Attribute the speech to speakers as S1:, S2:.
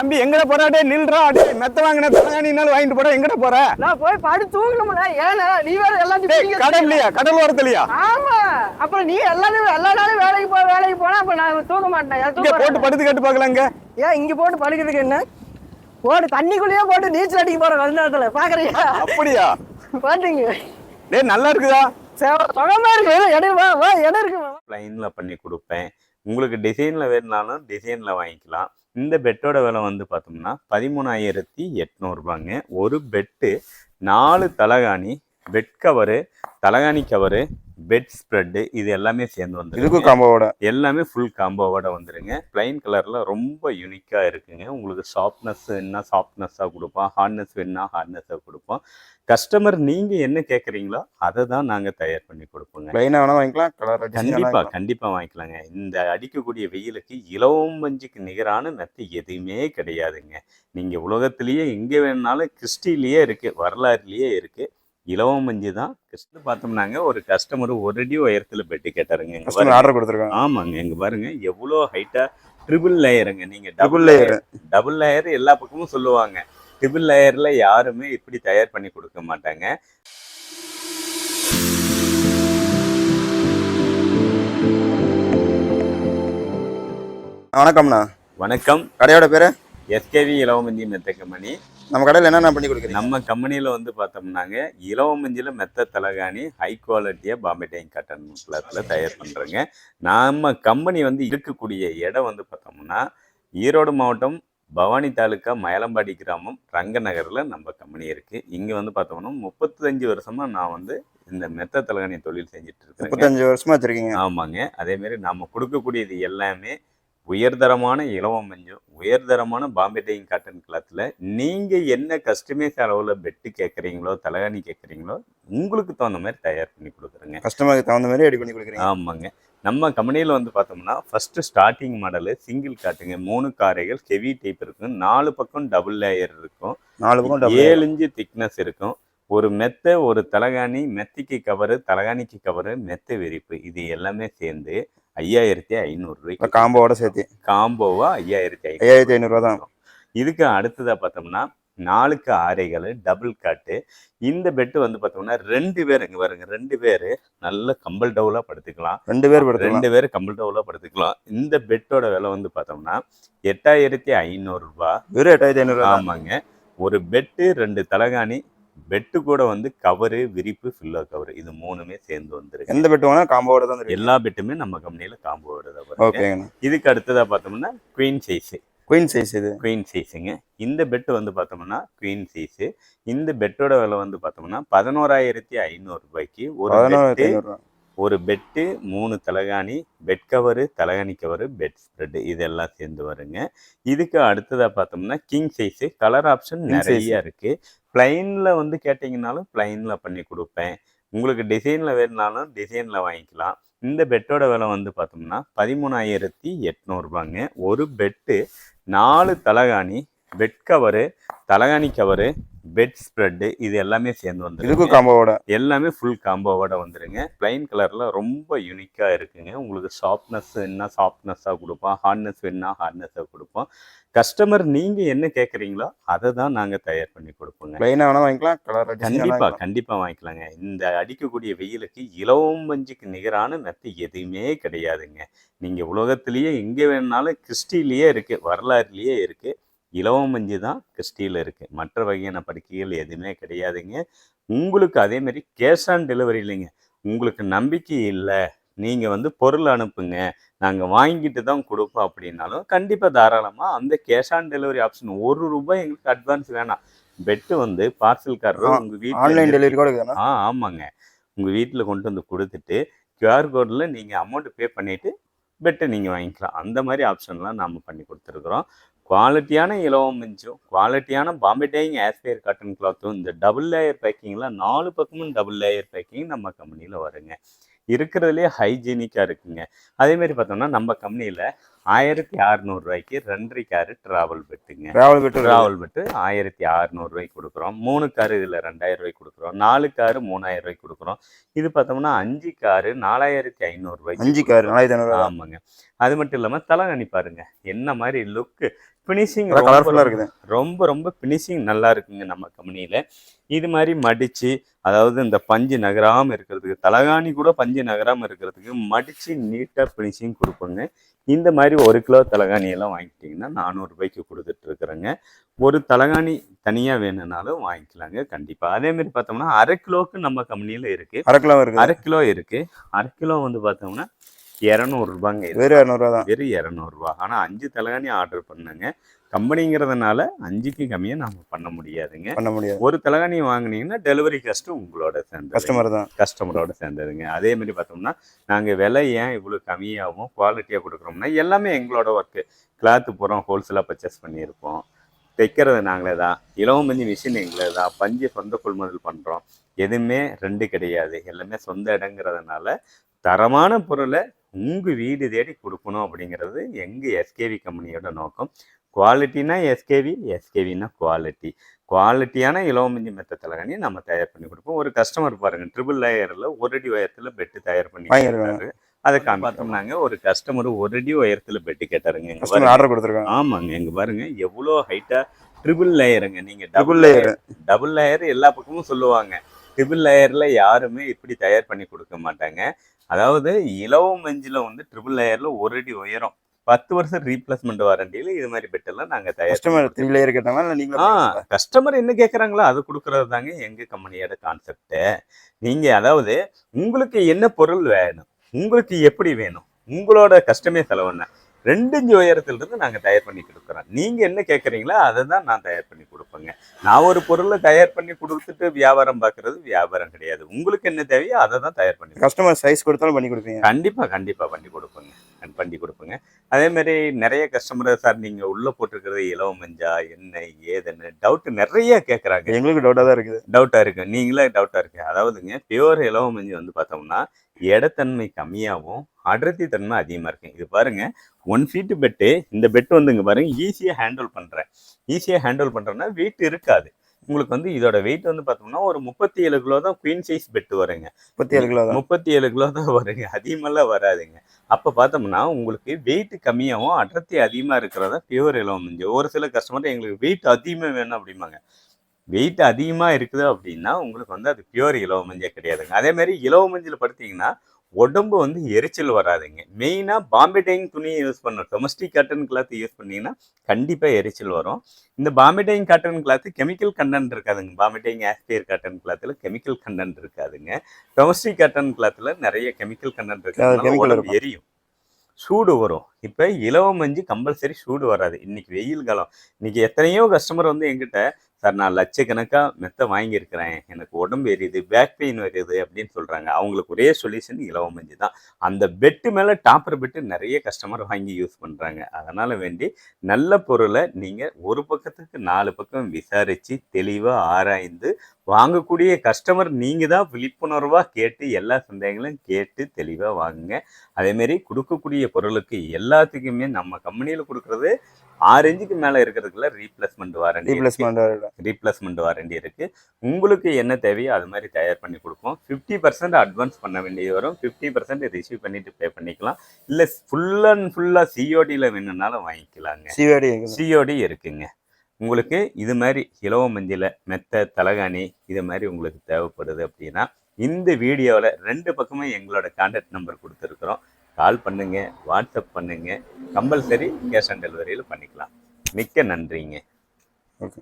S1: தம்பி எங்கட போற? டே நில்றா. டே மெத்த வாங்கின தலைகாணினாலும் வாங்கிட்டு போற எங்கட போற?
S2: நான் போய் படு தூங்கணும்ல. ஏன்னா நீ வேற பிடிக்க-
S1: கடல்லையா கடல் ஓரத்துலயா?
S2: ஆமா. அப்புறம் நீ எல்லாரும் எல்லா நாளும் வேலைக்கு போ வேலைக்கு போனா அப்ப நான் தூங்க மாட்டேன். ஏன்
S1: இங்க போட்டு? படுத்து கட்டு பாக்கலாங்க.
S2: ஏன் இங்க போட்டு படுக்கிறதுக்கு என்ன? போட்டு தண்ணிக்குள்ளேயே போட்டு நீச்சல் அடிக்க போற கொஞ்ச நேரத்துல. பாக்குறியா?
S1: அப்படியா?
S2: பாத்தீங்க.
S1: டேய் நல்லா இருக்குதா?
S2: சுகமா இருக்கு. இடம் வா வா இடம் இருக்கு.
S3: ப்ளைனில் பண்ணி கொடுப்பேன். உங்களுக்கு டிசைனில் வேணுனாலும் டிசைனில் வாங்கிக்கலாம். இந்த பெட்டோட விலை வந்து பார்த்தோம்னா பதிமூணாயிரத்தி எட்நூறுபாங்க. ஒரு பெட்டு நாலு தலகாணி பெட் கவரு தலகாணி கவரு பெட் ஸ்ப்ரெட்டு இது எல்லாமே சேர்ந்து வந்துருக்கு
S1: இதுக்கும் காம்போவோட
S3: எல்லாமே ஃபுல் காம்போவோட வந்துருங்க. பிளைன் கலரில் ரொம்ப யூனிக்காக இருக்குங்க. உங்களுக்கு சாஃப்ட்னஸ் என்ன சாஃப்ட்னஸ்ஸாக கொடுப்போம். ஹார்ட்னஸ் வேணுன்னா ஹார்ட்னஸாக கொடுப்போம். கஸ்டமர் நீங்கள் என்ன கேட்குறீங்களோ அதை தான் நாங்கள் தயார் பண்ணி கொடுப்போங்க.
S1: ப்ளைனா வேணா வாங்கிக்கலாம் கலர்
S3: கண்டிப்பா கண்டிப்பா வாங்கிக்கலாங்க. இந்த அடிக்கக்கூடிய வெயிலுக்கு இலவம் பஞ்சுக்கு நிகரான மெத்தை எதுவுமே கிடையாதுங்க. நீங்க உலகத்திலேயே எங்க வேணுனாலும் கிறிஸ்டிலேயே இருக்கு வரலாறுலயே இருக்கு. இலவம் மஞ்சு தான் கிறிஸ்து பார்த்தோம்னாங்க ஒரு கஸ்டமர் ஒரு அடி உயரத்துல பெட்டு கேட்டாருங்க பாருங்க.
S1: ஆர்டர் கொடுத்துருக்காங்க.
S3: ஆமாங்க இங்க பாருங்க எவ்வளோ ஹைட்டா ட்ரிபிள் லேயருங்க நீங்க
S1: டபுள் லேயர்
S3: டபுள் லேயர் எல்லா பக்கமும் சொல்லுவாங்க. ட்ரிபிள் லேயர்ல யாருமே இப்படி தயார் பண்ணி கொடுக்க மாட்டாங்க.
S1: வணக்கம்ண்ணா.
S3: வணக்கம்.
S1: கடையோட பேரு?
S3: எஸ்கேவி இலவமஞ்சி மெத்த கம்பெனி
S1: நம்ம கடையில் என்னென்ன பண்ணி கொடுக்குறீங்க?
S3: நம்ம கம்பெனியில் வந்து பார்த்தோம்னாங்க இலவமஞ்சில் மெத்த தலகாணி ஹை குவாலிட்டியாக பாம்பே டைங் காட்டன் கிளாத்தில் தயார் பண்ணுறோங்க நம்ம கம்பெனி வந்து இருக்கக்கூடிய இடம் வந்து பார்த்தோம்னா ஈரோடு மாவட்டம் பவானி தாலுக்கா மயிலம்பாடி கிராமம் ரங்கநகரில் நம்ம கம்பெனி இருக்குது இங்கே வந்து பார்த்தோம்னா முப்பத்தஞ்சு வருஷமாக நான் வந்து இந்த மெத்த தலகாணி தொழில் செஞ்சுட்டு இருக்கிறேங்க.
S1: முப்பத்தஞ்சு வருஷமா வச்சிருக்கீங்க.
S3: ஆமாங்க. அதே மாதிரி நம்ம கொடுக்கக்கூடியது எல்லாமே உயர்தரமான இலவம் மஞ்சள் உயர்தரமான பாம்பே டைங் காட்டன் கிளாத்தில் நீங்கள் என்ன கஸ்டமைஸ் அளவில் பெட்டு கேட்குறீங்களோ தலகாணி கேட்குறீங்களோ உங்களுக்கு தகுந்த மாதிரி தயார் பண்ணி கொடுக்குறேங்க.
S1: கஸ்டமருக்கு தகுந்த மாதிரி ரெடி பண்ணி கொடுக்குறீங்க.
S3: ஆமாங்க. நம்ம கம்பெனியில் வந்து பார்த்தோம்னா ஃபஸ்ட்டு ஸ்டார்டிங் மாடலு சிங்கிள் காட்டுங்க. மூணு காரைகள் ஹெவி டைப் இருக்கும். நாலு பக்கம் டபுள் லேயர் இருக்கும்.
S1: நாலு பக்கம்
S3: ஏழு இன்ச்சு திக்னஸ் இருக்கும். ஒரு மெத்தை ஒரு தலகாணி மெத்திக்கு கவரு தலகாணிக்கு கவரு மெத்தை விரிப்பு இது எல்லாமே சேர்ந்து ஐயாயிரத்தி ஐநூறு ரூபாய்க்கு
S1: காம்போவோட சேர்த்து.
S3: காம்போவா ஐயாயிரத்தி
S1: ஐயாயிரத்தி ஐநூறுரூவா தான்.
S3: இதுக்கு அடுத்ததா பார்த்தோம்னா நாலுக்கு ஆரைகள் டபுள் காட்டு இந்த பெட்டு வந்து பார்த்தோம்னா ரெண்டு பேர் இங்க பாருங்க ரெண்டு பேர் நல்ல கம்பல் டவுலா படுத்துக்கலாம்.
S1: ரெண்டு பேர்
S3: ரெண்டு பேர் கம்பல் டவுலா படுத்துக்கலாம். இந்த பெட்டோட விலை வந்து பார்த்தோம்னா எட்டாயிரத்தி ஐநூறு ரூபாய்
S1: வெறும் எட்டாயிரத்தி ஐநூறுரூவா
S3: ஆமாங்க. ஒரு பெட்டு ரெண்டு தலகாணி பெட்டு கூட வந்து கவரு விரிப்பு ஃபில்லோ கவர் இது மூணுமே சேர்ந்து வந்துருக்கு.
S1: எந்த பெட் வேணா காம்போவோட தான்
S3: எல்லா பெட்டுமே நம்ம கம்பெனியில காம்போ வருது
S1: ஓகேங்கண்ணா.
S3: இதுக்கு அடுத்ததா பார்த்தோம்னா குவீன் சைஸ்
S1: குயின் சைஸ் இது.
S3: குவீன் சைஸுங்க இந்த பெட்டு வந்து பார்த்தோம்னா குவீன் சைஸு இந்த பெட்டோட விலை வந்து பார்த்தோம்னா பதினோராயிரத்தி ஐநூறு ரூபாய்க்கு ஒரு பெட்டு ஒரு பெட்டு மூணு தலகாணி பெட் கவரு தலகாணி கவரு பெட் ஸ்ப்ரெட் இதெல்லாம் சேர்ந்து வருங்க. இதுக்கு அடுத்ததா பார்த்தோம்னா கிங் சைஸு கலர் ஆப்ஷன். நிறைய இருக்கு. பிளைனில் வந்து கேட்டிங்கனாலும் பிளைனில் பண்ணி கொடுப்பேன். உங்களுக்கு டிசைனில் வேணுனாலும் டிசைனில் வாங்கிக்கலாம். இந்த பெட்டோட விலை வந்து பார்த்தோம்னா பதிமூணாயிரத்தி எட்நூறுபாங்க ஒரு பெட்டு நாலு தலகாணி பெட் கவரு தலகாணி கவரு பெட் ஸ்ப்ரெட்டு இது எல்லாமே சேர்ந்து வந்து
S1: இதுக்கும் காம்போவோட
S3: எல்லாமே ஃபுல் காம்போவோட வந்துருங்க. பிளைன் கலரில் ரொம்ப யூனிக்காக இருக்குங்க. உங்களுக்கு சாஃப்ட்னஸ் என்ன சாஃப்ட்னஸ்ஸாக கொடுப்போம். ஹார்ட்னஸ் வேணுன்னா ஹார்ட்னஸாக கொடுப்போம். கஸ்டமர் நீங்கள் என்ன கேட்குறீங்களோ அதை தான் நாங்கள் தயார் பண்ணி கொடுப்போங்க.
S1: ப்ளைனாக வேணா வாங்கிக்கலாம் கலர்
S3: கண்டிப்பாக கண்டிப்பாக வாங்கிக்கலாங்க. இந்த அடிக்கக்கூடிய வெயிலுக்கு இலவம் பஞ்சுக்கு நிகரான மெத்தை எதுவுமே கிடையாதுங்க. நீங்கள் உலகத்திலேயே எங்கே வேணுனாலும் கிறிஸ்டிலேயே இருக்குது வரலாறுலேயே இருக்குது இலவம் மஞ்சு தான் கிறிஸ்டியில் இருக்குது மற்ற வகையான படுக்கைகள் எதுவுமே கிடையாதுங்க. உங்களுக்கு அதே மாதிரி கேஷ் ஆன் டெலிவரி இல்லைங்க. உங்களுக்கு நம்பிக்கை இல்லை. நீங்கள் வந்து பொருள் அனுப்புங்க. நாங்கள் வாங்கிட்டு தான் கொடுப்போம் அப்படின்னாலும் கண்டிப்பாக தாராளமாக அந்த கேஷ் ஆன் டெலிவரி ஆப்ஷன் ஒரு ரூபாய் எங்களுக்கு அட்வான்ஸ் வேணாம். பெட்டு வந்து பார்சல்காரர்
S1: ஆ,
S3: உங்கள்
S1: ஆன்லைன்
S3: வீட்டில்
S1: டெலிவரி கூட
S3: ஆ ஆமாங்க. உங்கள் வீட்டில் கொண்டு வந்து கொடுத்துட்டு கியூஆர் கோடில் நீங்கள் அமௌண்ட் பே பண்ணிவிட்டு பெட்டை நீங்கள் வாங்கிக்கலாம். அந்த மாதிரி ஆப்ஷன்லாம் நாம் பண்ணி கொடுத்துருக்குறோம். குவாலிட்டியான இலவம் மிஞ்சும் குவாலிட்டியான பாம்பே டைங் ஆஸ்பயர் காட்டன் கிளாத்தும் இந்த டபுள் லேயர் பேக்கிங்கில் நாலு பக்கமும் டபுள் லேயர் பேக்கிங் நம்ம கம்பெனியில் வருங்க. இருக்கிறதுலே ஹைஜீனிக்காக இருக்குங்க. அதே மாதிரி பார்த்தோம்னா நம்ம கம்பெனியில் ஆயிரத்தி அறுநூறு ரூபாய்க்கு ரெண்டரை காரு டிராவல் பெட்டுங்க
S4: டிராவல் பெட்டு
S3: டிராவல் பெட்டு ஆயிரத்தி அறுநூறு ரூபாய்க்கு கொடுக்குறோம். மூணு காரு இதில் ரெண்டாயிரம் ரூபாய்க்கு கொடுக்குறோம். நாலு காரு மூணாயிரம் ரூபாய்க்கு கொடுக்குறோம். இது பார்த்தோம்னா அஞ்சு காரு நாலாயிரத்தி ஐநூறு ரூபாய்க்கு
S4: அஞ்சு கார் நாலாயிரத்தி ஐநூறு
S3: ஆமாங்க. அது மட்டும் இல்லாமல் தலகாணி பாருங்க. என்ன மாதிரி லுக்கு ஃபினிஷிங்
S4: கலர்ஃபுல்லா இருக்குது.
S3: ரொம்ப ரொம்ப ஃபினிஷிங் நல்லா இருக்குங்க நம்ம கம்பெனியில். இது மாதிரி மடித்து அதாவது இந்த பஞ்சு நகராமல் இருக்கிறதுக்கு தலகாணி கூட பஞ்சு நகராமல் இருக்கிறதுக்கு மடித்து நீட்டாக ஃபினிஷிங் கொடுப்போங்க. இந்த மாதிரி ஒரு கிலோ தலகாணி எல்லாம் வாங்கிட்டீங்கன்னா நானூறுரூபாய்க்கு கொடுத்துட்ருக்குறேங்க ஒரு தலகாணி தனியாக வேணும்னாலும் வாங்கிக்கலாங்க கண்டிப்பாக அதேமாரி பார்த்தோம்னா அரை கிலோவுக்கு நம்ம கம்பெனியில் இருக்குது
S4: அரை கிலோ இருக்குது
S3: அரை கிலோ இருக்குது அரை கிலோ வந்து பார்த்தோம்னா இரநூறுபாங்க
S4: வெறும் இரநூறுவா தான்
S3: வெறும் இரநூறுவா ஆனால் அஞ்சு தலகாணி ஆர்டர் பண்ணுங்க. கம்பெனிங்கிறதுனால அஞ்சுக்கு கம்மியாக நம்ம பண்ண முடியாதுங்க.
S4: பண்ண முடியாது.
S3: ஒரு தலகாணி வாங்குனீங்கன்னா டெலிவரி காஸ்ட்டு உங்களோட சேர்ந்தது
S4: கஸ்டமர் தான்
S3: கஸ்டமரோட சேர்ந்ததுங்க. அதே மாதிரி பார்த்தோம்னா நாங்கள் விலை ஏன் இவ்வளோ கம்மியாகவும் குவாலிட்டியாக கொடுக்குறோம்னா எல்லாமே எங்களோட ஒர்க்கு கிளாத்து பூரா ஹோல்சேலாக பர்ச்சேஸ் பண்ணியிருப்போம். தைக்கிறது நாங்களே தான். இலவம் பஞ்சு மிஷின் எங்களே தான். பஞ்சு சொந்த கொள்முதல் பண்ணுறோம் எதுவுமே ரெண்டு கிடையாது. எல்லாமே சொந்த இடங்கிறதுனால தரமான பொருளை உங்கள் வீடு தேடி கொடுக்கணும் அப்படிங்கிறது எங்கள் எஸ்கேவி கம்பெனியோட நோக்கம். குவாலிட்டினா எஸ்கேவி எஸ்கேவினா குவாலிட்டி. குவாலிட்டியான இலவமஞ்சி மெத்த தலகாணி நம்ம தயார் பண்ணி கொடுப்போம். ஒரு கஸ்டமர் பாருங்க ட்ரிபிள் லேயரில் ஒரு அடி உயரத்தில் பெட்டு தயார் பண்ணி. அதை காமித்தோம்னாங்க ஒரு கஸ்டமர் ஒரு அடி உயரத்தில் பெட்டு கேட்டாருங்க. பாருங்க.
S4: ஆர்டர் கொடுத்துருக்காங்க.
S3: ஆமாங்க. எங்க பாருங்க. எவ்வளோ ஹைட்டா ட்ரிபிள் லேயருங்க நீங்க
S4: டபுள் லேயர்
S3: டபுள் லேயர் எல்லா பக்கமும் சொல்லுவாங்க. ட்ரிபிள் லேயர்ல யாருமே இப்படி தயார் பண்ணி கொடுக்க மாட்டாங்க. அதாவது இலவம் மஞ்சில் வந்து ட்ரிபிள் லேயர்ல ஒரு அடி உயரம். பத்து வருஷம் ரீப்ளேஸ்மெண்ட் வாரண்டியில இது மாதிரி பெட்டெல்லாம் நாங்க தயார்
S4: கஸ்டமர் த்ரீ லேயர் கேட்டாங்களா இல்லை நீங்களும்
S3: ஆ? கஸ்டமர் என்ன கேட்குறாங்களோ அது கொடுக்கறது தாங்க எங்க கம்பெனியோட கான்செப்ட் நீங்க அதாவது உங்களுக்கு என்ன பொருள் வேணும் உங்களுக்கு எப்படி வேணும் உங்களோட கஷ்டமே செலவுன்னு ரெண்டு இன்ச்சு உயரத்துல இருந்து நாங்க தயார் பண்ணி கொடுக்குறோம். நீங்க என்ன கேட்குறீங்களோ அதை தான் நான் தயார் பண்ணி கொடுப்பேங்க நான் ஒரு பொருளை தயார் பண்ணி கொடுத்துட்டு வியாபாரம் பார்க்கறது வியாபாரம் கிடையாது. உங்களுக்கு என்ன தேவையோ அதை தான் தயார் பண்ணி.
S4: கஸ்டமர் சைஸ் கொடுத்தாலும் பண்ணி கொடுப்பீங்க.
S3: கண்டிப்பா கண்டிப்பா பண்ணி கொடுப்பேங்க. பண்ணி கொடுப்பேங்க. அதே மாதிரி நிறைய கஸ்டமர் சார் நீங்க உள்ள போட்டிருக்கிறது இலவ மஞ்சா என்ன ஏதுன்னு டவுட் நிறைய கேட்குறாங்க
S4: எங்களுக்கு டவுட்டாக தான் இருக்குது.
S3: டவுட்டா இருக்கு. நீங்களே டவுட்டா இருக்கு அதாவதுங்க பியூர் இலவ மஞ்சள் வந்து பார்த்தோம்னா இடத்தன்மை கம்மியாகவும் அடர்த்தி தன்மை அதிகமாக இருக்கு இது பாருங்க ஒன் ஃபீட்டு பெட்டு இந்த பெட் வந்து இங்க பாருங்க ஈஸியாக ஹேண்டில் பண்றேன். ஈஸியாக ஹேண்டில் பண்றேன்னா வெயிட் இருக்காது. உங்களுக்கு வந்து இதோட வெயிட் வந்து பார்த்தோம்னா ஒரு முப்பத்தி ஏழு கிலோ தான் குயின் சைஸ் பெட் வருங்க.
S4: முப்பத்தி ஏழு கிலோ தான்.
S3: முப்பத்தி ஏழு கிலோ தான் வருங்க. அதிகமெல்லாம் வராதுங்க. அப்போ பார்த்தோம்னா உங்களுக்கு வெயிட் கம்மியாகவும் அடர்த்தி அதிகமாக இருக்கிறதா பியூர் இலவம் மஞ்சள் ஒரு சில கஸ்டமர் எங்களுக்கு வெயிட் அதிகமாக வேணும் அப்படிம்பாங்க. வெயிட் அதிகமாக இருக்குது அப்படின்னா உங்களுக்கு வந்து அது பியூர் இலவ மஞ்சள் கிடையாதுங்க. அதே மாதிரி இலவ மஞ்சள் படுத்தீங்கன்னா உடம்பு வந்து எரிச்சல் வராதுங்க. மெயினாக பாம்பே டைங் துணியை யூஸ் பண்ணணும் டொமஸ்டிக் காட்டன் கிளாத் யூஸ் பண்ணீங்கன்னா கண்டிப்பாக எரிச்சல் வரும். இந்த Bombay Dyeing cotton cloth chemical content இருக்காதுங்க. பாம்பே டைங் ஆஸ்பியர் காட்டன் கிளாத்தில் கெமிக்கல் கண்டென்ட் இருக்காதுங்க. டொமஸ்டிக் காட்டன் கிளாத்தில் நிறைய கெமிக்கல் கண்டென்ட்
S4: chemical
S3: இருக்கு
S4: இருக்கும்.
S3: எரியும். சூடு வரும். இப்போ இலவ மஞ்சு கம்பல்சரி சூடு வராது. இன்னைக்கு வெயில் காலம். இன்னைக்கு எத்தனையோ கஸ்டமர் வந்து எங்கிட்ட சார் நான் லட்சக்கணக்காக மெத்த வாங்கியிருக்கிறேன். எனக்கு உடம்பு எரியுது பேக் பெயின் வருது அப்படின்னு சொல்கிறாங்க அவங்களுக்கு ஒரே சொல்யூஷன் இலவ மஞ்சு தான். அந்த பெட்டு மேலே டாப்பர் பெட்டு நிறைய கஸ்டமர் வாங்கி யூஸ் பண்ணுறாங்க அதனால் வேண்டி நல்ல பொருளை நீங்கள் ஒரு பக்கத்துக்கு நாலு பக்கம் விசாரித்து தெளிவாக ஆராய்ந்து வாங்கக்கூடிய கஸ்டமர் நீங்கள் தான் விழிப்புணர்வாக கேட்டு எல்லா சந்தேகங்களும் கேட்டு தெளிவாக வாங்குங்க. அதேமாரி கொடுக்கக்கூடிய பொருளுக்கு எல்லாத்துக்குமே நம்ம கம்பெனியில் கொடுக்குறது ஆறு இன்ச்சுக்கு மேலே இருக்கிறதுக்குள்ள replacement warranty
S4: replacement
S3: replacement warranty இருக்கு. உங்களுக்கு என்ன தேவையோ அது மாதிரி தயார் பண்ணி கொடுப்போம். ஃபிஃப்டி பர்சன்ட் அட்வான்ஸ் பண்ண வேண்டியது வரும். ஃபிஃப்டி பர்சன்ட் ரிசீவ் பண்ணிட்டு பே பண்ணிக்கலாம். இல்லை ஃபுல் அண்ட் ஃபுல்லாக சிஓடியில் வேணும்னாலும் வாங்கிக்கலாங்க.
S4: சிவாடி
S3: சிஓடி இருக்குங்க. உங்களுக்கு இது மாதிரி இலவ மஞ்சள் மெத்த தலகாணி இது மாதிரி உங்களுக்கு தேவைப்படுது அப்படின்னா இந்த வீடியோவில் ரெண்டு பக்கமும் எங்களோட கான்டாக்ட் நம்பர் கொடுத்துருக்குறோம். கால் பண்ணுங்க வாட்ஸ்அப் பண்ணுங்க. கம்பல்சரி கேஷ் ஆன் டெலிவரியில் பண்ணிக்கலாம். மிக்க நன்றிங்க.
S4: ஓகே.